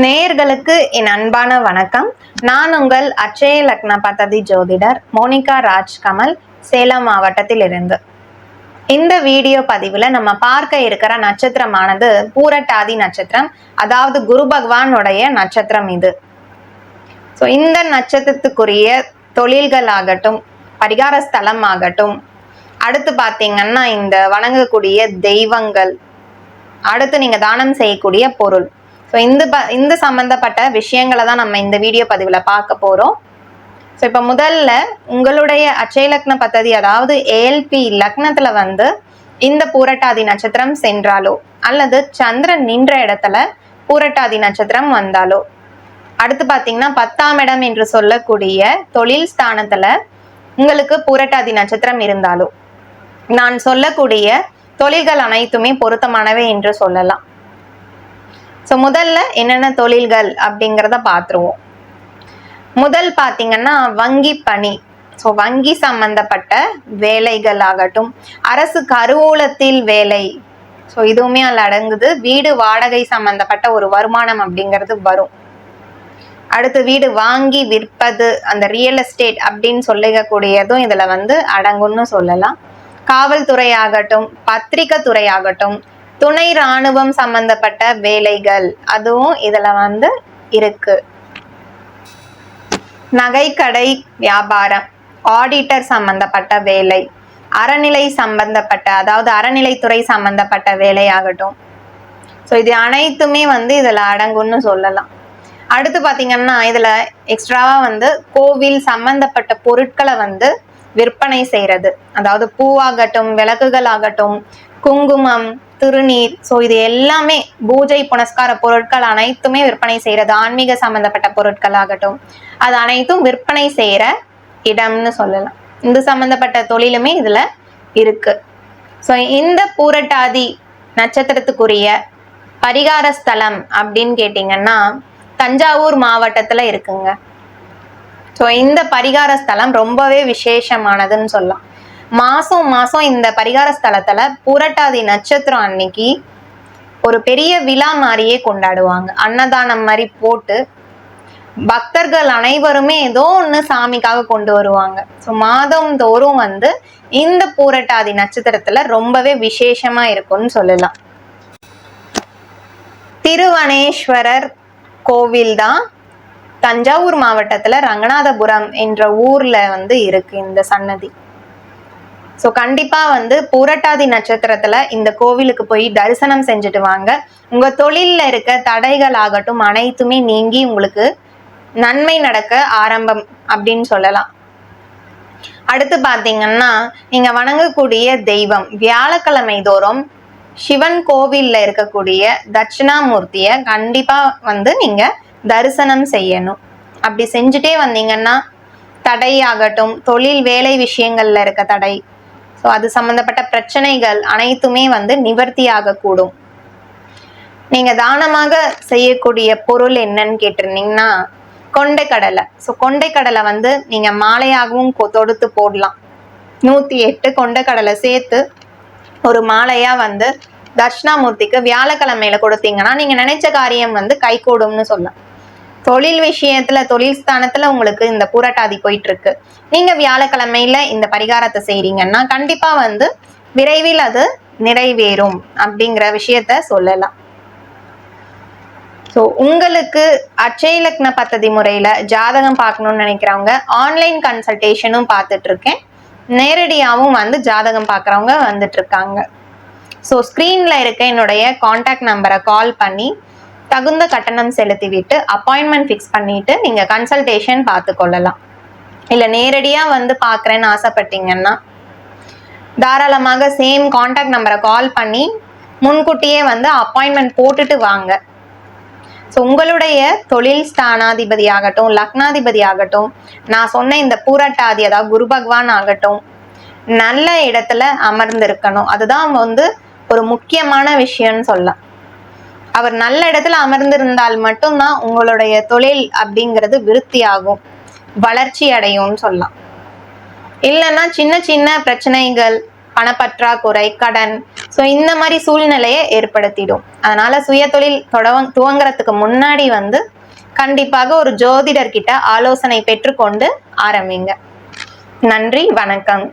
நேயர்களுக்கு என் அன்பான வணக்கம். நான் உங்கள் அச்சய லக்ன பததி ஜோதிடர் மோனிகா ராஜ் கமல் சேலம் மாவட்டத்தில் இருந்து இந்த வீடியோ பதிவுல நம்ம பார்க்க இருக்கிற நட்சத்திரமானது பூரட்டாதி நட்சத்திரம் அதாவது குரு பகவானுடைய நட்சத்திரம் இது. ஸோ இந்த நட்சத்திரத்துக்குரிய தொழில்கள் ஆகட்டும் பரிகார ஸ்தலம் ஆகட்டும் அடுத்து பார்த்தீங்கன்னா இந்த வணங்கக்கூடிய தெய்வங்கள் அடுத்து நீங்க தானம் செய்யக்கூடிய பொருள் ஸோ இந்த ப இந்த சம்மந்தப்பட்ட விஷயங்களை தான் நம்ம இந்த வீடியோ பதிவில் பார்க்க போகிறோம் ஸோ இப்போ முதல்ல உங்களுடைய அச்சய லக்ன பத்ததி அதாவது ஏஎல்பி லக்னத்தில் வந்து இந்த பூரட்டாதி நட்சத்திரம் சென்றாலோ அல்லது சந்திரன் நின்ற இடத்துல பூரட்டாதி நட்சத்திரம் வந்தாலோ. அடுத்து பார்த்தீங்கன்னா பத்தாம் இடம் என்று சொல்லக்கூடிய தொழில் ஸ்தானத்துல உங்களுக்கு பூரட்டாதி நட்சத்திரம் இருந்தாலோ. நான் சொல்லக்கூடிய தொழில்கள் அனைத்துமே பொருத்தமானவை என்று சொல்லலாம். ஸோ முதல்ல என்னென்ன தொழில்கள் அப்படிங்கிறத பார்த்துருவோம். முதல் பார்த்தீங்கன்னா வங்கி பணி. ஸோ வங்கி சம்பந்தப்பட்ட வேலைகள் ஆகட்டும் அரசு கருவூலத்தில் வேலை. ஸோ இதுவுமே அதில் அடங்குது. வீடு வாடகை சம்பந்தப்பட்ட ஒரு வருமானம் அப்படிங்கிறது வரும். அடுத்து வீடு வாங்கி விற்பது அந்த ரியல் எஸ்டேட் அப்படின்னு சொல்லிக்கக்கூடியதும் இதில் வந்து அடங்கும்னு சொல்லலாம். காவல்துறை ஆகட்டும் பத்திரிக்கை துறை ஆகட்டும் துணை ராணுவம் சம்பந்தப்பட்ட வேலைகள். அதுவும் இதுல வந்து இருக்கு. நகைக்கடை வியாபாரம் ஆடிட்டர் சம்பந்தப்பட்ட வேலை அறநிலை சம்பந்தப்பட்ட அதாவது அறநிலைத்துறை சம்பந்தப்பட்ட வேலை ஆகட்டும் ஸோ இது அனைத்துமே வந்து இதில் அடங்கும்னு சொல்லலாம். அடுத்து பார்த்தீங்கன்னா இதில் எக்ஸ்ட்ராவாக வந்து கோவில் சம்பந்தப்பட்ட பொருட்களை வந்து விற்பனை செய்கிறது அதாவது பூவாகட்டும் விளக்குகள் ஆகட்டும் குங்குமம் திருநீர் ஸோ இது எல்லாமே பூஜை புனஸ்கார பொருட்கள் அனைத்துமே விற்பனை செய்கிறது ஆன்மீக சம்பந்தப்பட்ட பொருட்கள் ஆகட்டும். அது அனைத்தும் விற்பனை செய்கிற இடம்னு சொல்லலாம். இந்த சம்பந்தப்பட்ட தொழிலுமே இதில் இருக்கு. ஸோ இந்த பூரட்டாதி நட்சத்திரத்துக்குரிய பரிகார ஸ்தலம் அப்படின்னு கேட்டிங்கன்னா தஞ்சாவூர் மாவட்டத்தில் இருக்குங்க. ஸோ இந்த பரிகார ஸ்தலம் ரொம்பவே விசேஷமானதுன்னு சொல்லலாம். மாசம் மாசம் இந்த பரிகார ஸ்தலத்துல பூரட்டாதி நட்சத்திரம் அன்னைக்கு ஒரு பெரிய விழா மாதிரியே கொண்டாடுவாங்க. அன்னதானம் மாதிரி போட்டு பக்தர்கள் அனைவருமே ஏதோ ஒன்று சாமிக்காக கொண்டு வருவாங்க. ஸோ மாதம் தோறும் வந்து இந்த பூரட்டாதி நட்சத்திரத்துல ரொம்பவே விசேஷமா இருக்கும்னு சொல்லலாம். திருவனேஸ்வரர் கோவில் தான் தஞ்சாவூர் மாவட்டத்துல ரங்கநாதபுரம் என்ற ஊர்ல வந்து இருக்கு இந்த சன்னதி. ஸோ கண்டிப்பா வந்து பூரட்டாதி நட்சத்திரத்துல இந்த கோவிலுக்கு போய் தரிசனம் செஞ்சுட்டு வாங்க. உங்க தொழில்ல இருக்க தடைகள் ஆகட்டும் அனைத்துமே நீங்கி உங்களுக்கு நன்மை நடக்க ஆரம்பம் அப்படின்னு சொல்லலாம். அடுத்து பாத்தீங்கன்னா நீங்க வணங்கக்கூடிய தெய்வம் வியாழக்கிழமை தோறும் சிவன் கோவிலில் இருக்கக்கூடிய தட்சிணாமூர்த்தியை கண்டிப்பா வந்து நீங்க தரிசனம் செய்யணும். அப்படி செஞ்சுட்டே வந்தீங்கன்னா தடை ஆகட்டும் தொழில் வேலை விஷயங்கள்ல இருக்க தடை ஸோ அது சம்மந்தப்பட்ட பிரச்சனைகள் அனைத்துமே வந்து நிவர்த்தியாக கூடும் நீங்க தானமாக செய்யக்கூடிய பொருள் என்னன்னு கேட்டிருந்தீங்கன்னா கொண்டைக்கடலை ஸோ கொண்டைக்கடலை வந்து நீங்க மாலையாகவும் கொ- தொடுத்து போடலாம். நூத்தி எட்டு கொண்டைக்கடலை சேர்த்து ஒரு மாலையா வந்து தட்சிணாமூர்த்திக்கு வியாழக்கிழமையில கொடுத்தீங்கன்னா நீங்க நினைச்ச காரியம் வந்து கைகூடும்னு சொல்லலாம். தொழில் விஷயத்துல தொழில் ஸ்தானத்துல உங்களுக்கு இந்த பூரட்டாதி போயிட்டு இருக்கு நீங்க வியாழக்கிழமையில இந்த பரிகாரத்தை செய்றீங்கன்னா கண்டிப்பா வந்து விரைவில் அது நிறைவேறும் அப்படிங்கிற விஷயத்த சொல்லலாம். ஸோ உங்களுக்கு அச்சய லக்ன பத்ததி முறையில ஜாதகம் பார்க்கணும்னு நினைக்கிறவங்க ஆன்லைன் கன்சல்டேஷனும் பார்த்துட்டு இருக்கேன் நேரடியாகவும் வந்து ஜாதகம் பார்க்குறவங்க வந்துட்டு இருக்காங்க ஸோ ஸ்க்ரீனில் இருக்க என்னுடைய காண்டாக்ட் நம்பரை கால் பண்ணி தகுந்த கட்டணம் செலுத்திவிட்டு அப்பாயின்மெண்ட் ஃபிக்ஸ் பண்ணிட்டு நீங்கள் கன்சல்டேஷன் பார்த்து கொள்ளலாம். இல்லை நேரடியாக வந்து பார்க்குறேன்னு ஆசைப்பட்டீங்கன்னா தாராளமாக சேம் காண்டாக்ட் நம்பரை கால் பண்ணி முன்கூட்டியே வந்து அப்பாயின்மெண்ட் போட்டுட்டு வாங்க. ஸோ உங்களுடைய தொழில் ஸ்தானாதிபதி ஆகட்டும் லக்னாதிபதி ஆகட்டும் நான் சொன்ன இந்த பூரட்டாதி அதாவது குரு பகவான் ஆகட்டும் நல்ல இடத்துல அமர்ந்திருக்கணும். அதுதான் வந்து ஒரு முக்கியமான விஷயம்னு சொல்லலாம். அவர் நல்ல இடத்துல அமர்ந்திருந்தால் மட்டும்தான் உங்களுடைய தொழில் அப்படிங்கிறது விருத்தியாகும் வளர்ச்சி அடையும்னு சொல்லலாம். இல்லைன்னா சின்ன சின்ன பிரச்சனைகள் பணப்பற்றாக்குறை கடன் ஸோ இந்த மாதிரி சூழ்நிலையை ஏற்படுத்திடும். அதனால சுய தொழில் துவங்குறதுக்கு முன்னாடி வந்து கண்டிப்பாக ஒரு ஜோதிடர்கிட்ட ஆலோசனை பெற்றுக்கொண்டு ஆரம்பிங்க. நன்றி வணக்கம்.